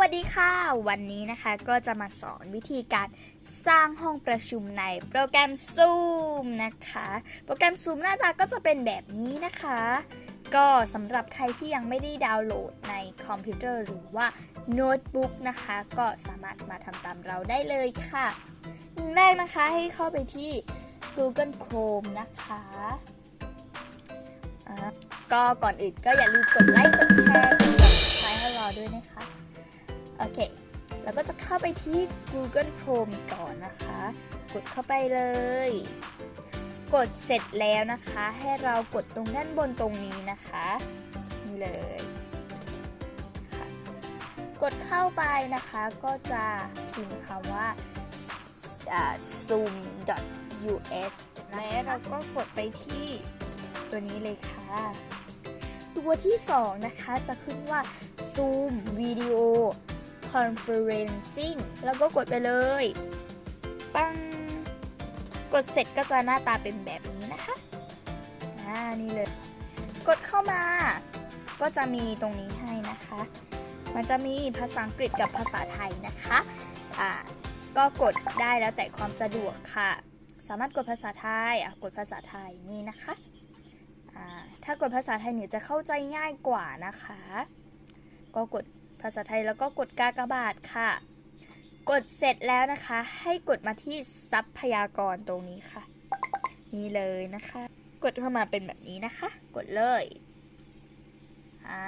วัสดีค่ะ วันนี้นะคะก็จะมาสอนวิธีการสร้างห้องประชุมในโปรแกรม Zoom นะคะ โปรแกรม Zoom หน้าตาก็จะเป็นแบบนี้นะคะ ก็สำหรับใครที่ยังไม่ได้ดาวน์โหลดในคอมพิวเตอร์หรือว่าโน้ตบุ๊กนะคะ ก็สามารถมาทำตามเราได้เลยค่ะอย่างแรกนะคะให้เข้าไปที่ Google Chrome นะคะก็ก่อนอื่นก็อย่าลืมกดไลค์กดแชร์กด subscribe ให้เราด้วยนะคะ โอเคแล้วก็จะเข้าไปที่ Google Chrome ก่อนนะคะ กดเข้าไปเลย กดเสร็จแล้วนะคะ ให้เรากดตรงด้านบนตรงนี้นะคะ นี่เลยค่ะกดเข้าไปนะคะ ก็จะพิมพ์คำว่า zoom.us แล้เราก็กดไปที่ตัวนี้เลยค่ะ ตัวที่สองนะคะจะขึ้นว่า Zoom Video Conferencing แล้วก็กดไปเลย ปัง กดเสร็จก็จะหน้าตาเป็นแบบนี้นะคะอ่านี่เลย กดเข้ามา ก็จะมีตรงนี้ให้นะคะ มันจะมีภาษาอังกฤษกับภาษาไทยนะคะอ่าก็กดได้แล้วแต่ความสะดวกค่ะ สามารถกดภาษาไทยอะกดภาษาไทยนี่นะคะอ่าถ้ากดภาษาไทยเนี่ยจะเข้าใจง่ายกว่านะคะ ก็กด ภาษาไทยแล้วก็กดกากบาทค่ะ กดเสร็จแล้วนะคะ ให้กดมาที่ทรัพยากรตรงนี้ค่ะ นี่เลยนะคะ กดเข้ามาเป็นแบบนี้นะคะ กดเลยอ่า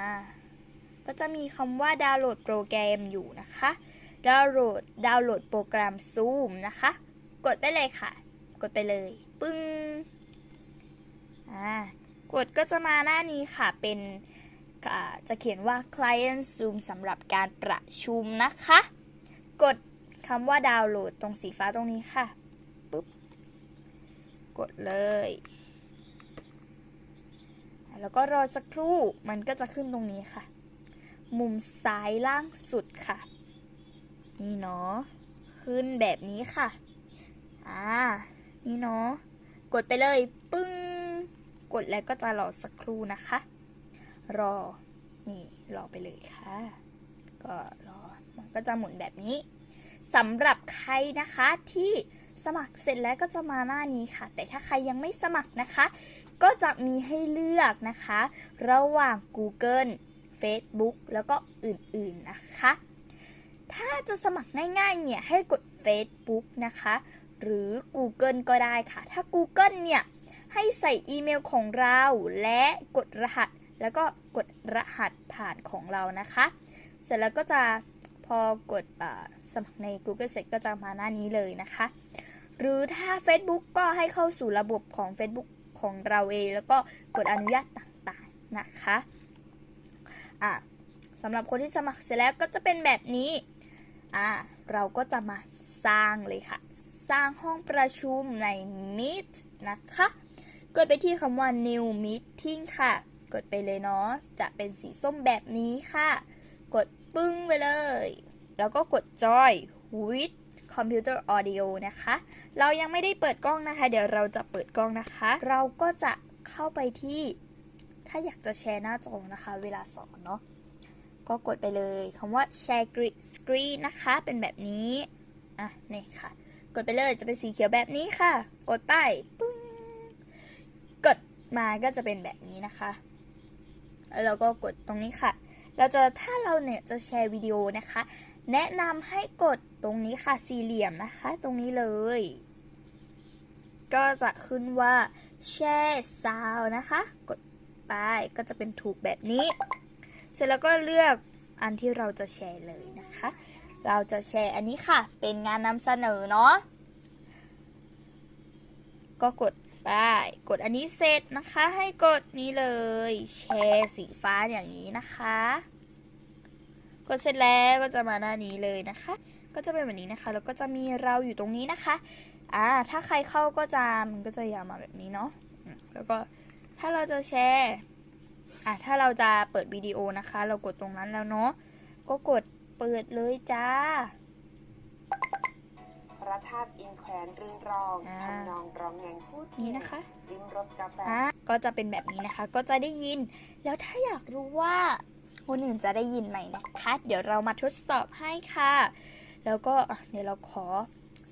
ก็จะมีคำว่าดาวน์โหลดโปรแกรมอยู่นะคะดาวน์โหลดดาวน์โหลดโปรแกรม Zoom นะคะ กดไปเลยค่ะ กดไปเลย ปึ้งอ่ากดก็จะมาหน้านี้ค่ะเป็น จะเขียนว่า client zoom สำหรับการประชุมนะคะ กดคำว่าดาวน์โหลดตรงสีฟ้าตรงนี้ค่ะปุ๊บกดเลย แล้วก็รอสักครู่มันก็จะขึ้นตรงนี้ค่ะ มุมซ้ายล่างสุดค่ะ นี่เนาะขึ้นแบบนี้ค่ะ อ่า นี่เนาะ กดไปเลย ปึ้ง กดแล้วก็จะรอสักครู่นะคะ รอ นี่รอไปเลยค่ะ ก็รอ มันก็จะหมุนแบบนี้สำหรับใครนะคะที่สมัครเสร็จแล้วก็จะมาหน้านี้ค่ะ แต่ถ้าใครยังไม่สมัครนะคะ ก็จะมีให้เลือกนะคะ ระหว่าง Google Facebook แล้วก็อื่นๆนะคะ ถ้าจะสมัครง่ายๆเนี่ยให้กด Facebook นะคะ หรือ Google ก็ได้ค่ะ ถ้า Google เนี่ยให้ใส่อีเมลของเราและกดรหัส แล้วก็กดรหัสผ่านของเรานะคะ เสร็จแล้วก็จะพอกดอสมัครใน Google เสร็จก็จะมาหน้านี้เลยนะคะ หรือถ้า Facebook ก็ให้เข้าสู่ระบบของ Facebook ของเราเอง แล้วก็กดอนุญาตต่างๆนะคะอะสำหรับคนที่สมัครเสร็จแล้วก็จะเป็นแบบนี้อะเราก็จะมาสร้างเลยค่ะ สร้างห้องประชุมใน Meet นะคะกดไปที่คำว่า New Meeting ค่ะ กดไปเลยเนาะจะเป็นสีส้มแบบนี้ค่ะ กดปึ้งไปเลย แล้วก็กด Join with Computer Audio นะคะ เรายังไม่ได้เปิดกล้องนะคะ เดี๋ยวเราจะเปิดกล้องนะคะ เราก็จะเข้าไปที่ ถ้าอยากจะแชร์หน้าจอนะคะ เวลาสอนเนาะก็กดไปเลยคำว่า Share Screen นะคะ เป็นแบบนี้ อะ นี่ค่ะ กดไปเลยจะเป็นสีเขียวแบบนี้ค่ะ กดไปปึ้งกดมาก็จะเป็นแบบนี้นะคะ แล้วเราก็กดตรงนี้ค่ะ เราจะถ้าเราเนี่ยจะแชร์วิดีโอนะคะ แนะนำให้กดตรงนี้ค่ะสี่เหลี่ยมนะคะ ตรงนี้เลย ก็จะขึ้นว่า share sound นะคะ กดไปก็จะเป็นถูกแบบนี้ เสร็จแล้วก็เลือกอันที่เราจะแชร์เลยนะคะ เราจะแชร์อันนี้ค่ะ เป็นงานนำเสนอเนาะก็กด ไปกดอันนี้เสร็จนะคะ ให้กดนี้เลย แชร์สีฟ้าอย่างนี้นะคะ กดเสร็จแล้วก็จะมาหน้านี้เลยนะคะ ก็จะเป็นแบบนี้นะคะ แล้วก็จะมีเราอยู่ตรงนี้นะคะอ่าถ้าใครเข้าก็จะมันก็จะยาวมาแบบนี้เนาะแล้วก็ถ้าเราจะแชร์อะถ้าเราจะเปิดวิดีโอนะคะ เรากดตรงนั้นแล้วเนาะก็กดเปิดเลยจ้า ระธาตุอินแขวนรื่นรองอ่า ทำนองร้องแงงผู้นี่ที่นะคะ ลิ้มรสกาแฟ อะก็จะเป็นแบบนี้นะคะ ก็จะได้ยิน แล้วถ้าอยากรู้ว่าคนอื่นจะได้ยินไหมนะคะ เดี๋ยวเรามาทดสอบให้ค่ะ แล้วก็อะเดี๋ยวเราขอ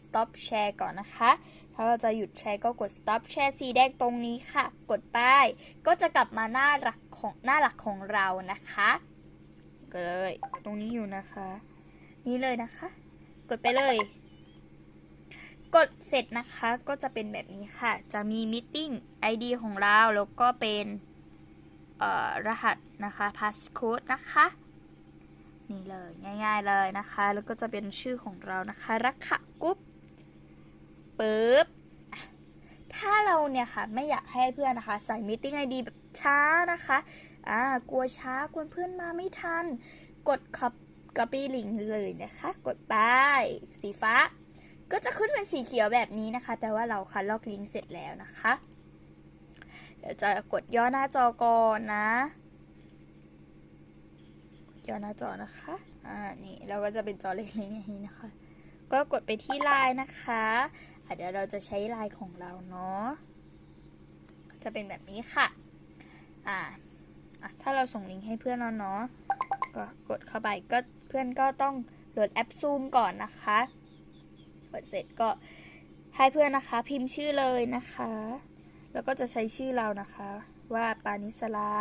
stop share ก่อนนะคะ ถ้าเราจะหยุดแชร์ก็กด stop share สีแดงตรงนี้ค่ะ กดป้ายก็จะกลับมาหน้าหลักของหน้าหลักของเรานะคะก็เลยตรงนี้อยู่นะคะ นี่เลยนะคะ กดไปเลย กดเสร็จนะคะก็จะเป็นแบบนี้ค่ะ จะมี meeting ID ของเรา แล้วก็เป็นรหัสนะคะ passcode นะคะ นี่เลยง่าย ๆเลยนะคะ แล้วก็จะเป็นชื่อของเรานะคะรักขะกุ๊บปึ๊บถ้าเราเนี่ยค่ะไม่อยากให้เพื่อนนะคะ ใส่ meeting ID แบบช้านะคะอ่ากลัวช้ากลัวเพื่อนมาไม่ทัน กดคับก o ปี้ลิงเลยนะคะ กดไปสีฟ้า ก็จะขึ้นเป็นสีเขียวแบบนี้นะคะ แปลว่าเราคัดลอกลิงก์เสร็จแล้วนะคะ เดี๋ยวจะกดย่อหน้าจอก่อนนะย่อหน้าจอนะคะ อ่า นี่เราก็จะเป็นจอเล็กๆอย่างนี้นะคะ ก็กดไปที่ไลน์นะคะะเดี๋ยวเราจะใช้ไลน์ของเราเนาะ จะเป็นแบบนี้ค่ะ อ่า ถ้าเราส่งลิงก์ให้เพื่อนเราเนาะ ก็กดเข้าไปก็เพื่อนก็ต้องโหลดแอปซูมก่อนนะคะ กดเสร็จก็ให้เพื่อนนะคะ พิมพ์ชื่อเลยนะคะ แล้วก็จะใช้ชื่อเรานะคะ ว่าปานิสลา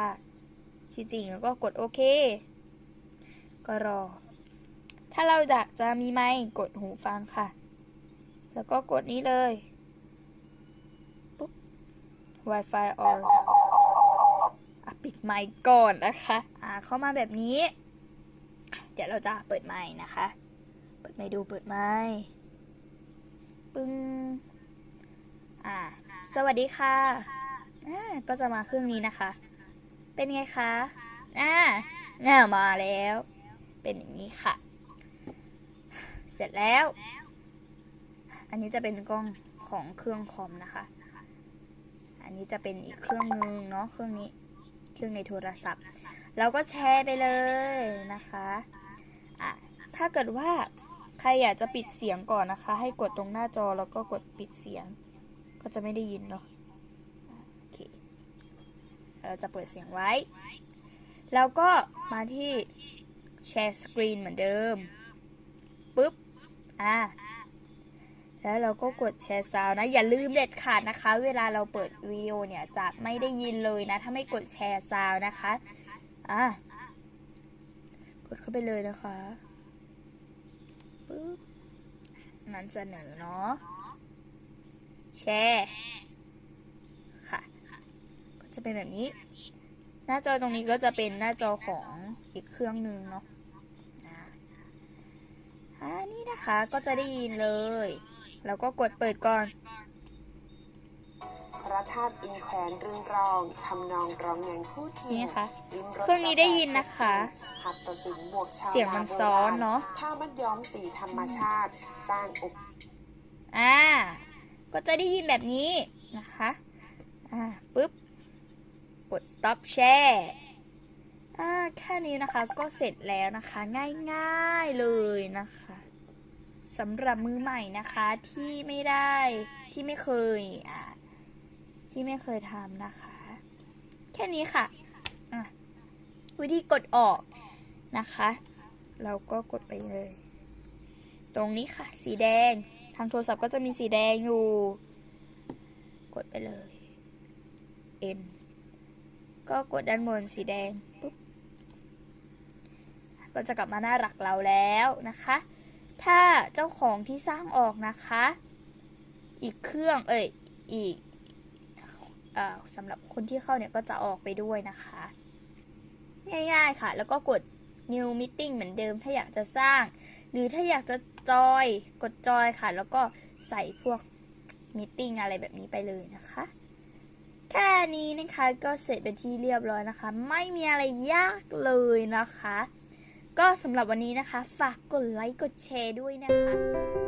ชื่อจริงแล้วก็กดโอเค ก็รอ ถ้าเราอยากจะมีไมค์กดหูฟังค่ะ แล้วก็กดนี้เลยปุ๊บ Wi-Fi on อะปิดไมค์ก่อนนะคะอ่าเข้ามาแบบนี้ เดี๋ยวเราจะเปิดไมค์นะคะ เปิดไมค์ดูเปิดไมค์ ปึ้งอ่า สวัสดีค่ะอ่าก็จะมาเครื่องนี้นะคะ เป็นไงคะอ่าน่ามาแล้ว เป็นอย่างนี้ค่ะ เสร็จแล้ว อันนี้จะเป็นกล้องของเครื่องคอมนะคะ อันนี้จะเป็นอีกเครื่องนึงเนาะเครื่องนี้ เครื่องในโทรศัพท์ เราก็แชร์ไปเลยนะคะอะถ้าเกิดว่า ใครอยากจะปิดเสียงก่อนนะคะ ให้กดตรงหน้าจอแล้วก็กดปิดเสียง ก็จะไม่ได้ยินเนาะโอเคเราจะเปิดเสียงไว้ แล้วก็มาที่แชร์สกรีนเหมือนเดิมปุ๊บอะแล้วเราก็กดแชร์ซาวนะ อย่าลืมเด็ดขาดนะคะ เวลาเราเปิดวิดีโอเนี่ยจะไม่ได้ยินเลยนะ ถ้าไม่กดแชร์ซาวนะคะอะกดเข้าไปเลยนะคะ ปุ๊บนั้นเสนอเนาะแชร์ค่ะ ก็จะเป็นแบบนี้ หน้าจอตรงนี้ก็จะเป็นหน้าจอของอีกเครื่องหนึ่งเนาะอันนี้นะคะก็จะได้ยินเลย แล้วก็กดเปิดก่อน ระธาตุอินแขวนรึงรองทำนองร้องแงงคู่ทินี่นนะคะลิ้มรสเครื่องนี้ได้ยินนะคะ หัตถศิลป์บวกชาวเสียงมันซ้อนเนอะผ้ามัดย้อมสีธรรมชาติ สร้างอุปอ่า ก็จะได้ยินแบบนี้นะคะ อ่าปุ๊บ กด stop share อ่าแค่นี้นะคะก็เสร็จแล้วนะคะ ง่ายๆเลยนะคะสำหรับมือใหม่นะคะที่ไม่ได้ที่ไม่เคยอ่า ที่ไม่เคยทำนะคะ แค่นี้ค่ะะวิธีกดออกนะคะ เราก็กดไปเลย ตรงนี้ค่ะ สีแดง ทางโทรศัพท์ก็จะมีสีแดงอยู่ กดไปเลย N ก็กดด้านบนสีแดงปุ๊บก็จะกลับมาหน้าหลักเราแล้วนะคะ ถ้าเจ้าของที่สร้างออกนะคะ อีกเครื่องเอ้ยอีก สำหรับคนที่เข้าเนี่ยก็จะออกไปด้วยนะคะ ง่ายๆค่ะ แล้วก็กด new meeting เหมือนเดิมถ้าอยากจะสร้าง หรือถ้าอยากจะจอยกดจอยค่ะ แล้วก็ใส่พวกมิ팅อะไรแบบนี้ไปเลยนะคะแค่นี้นะคะก็เสร็จเป็นที่เรียบร้อยนะคะ ไม่มีอะไรยากเลยนะคะ ก็สำหรับวันนี้นะคะ ฝากกดไลค์กดแชร์ด้วยนะคะ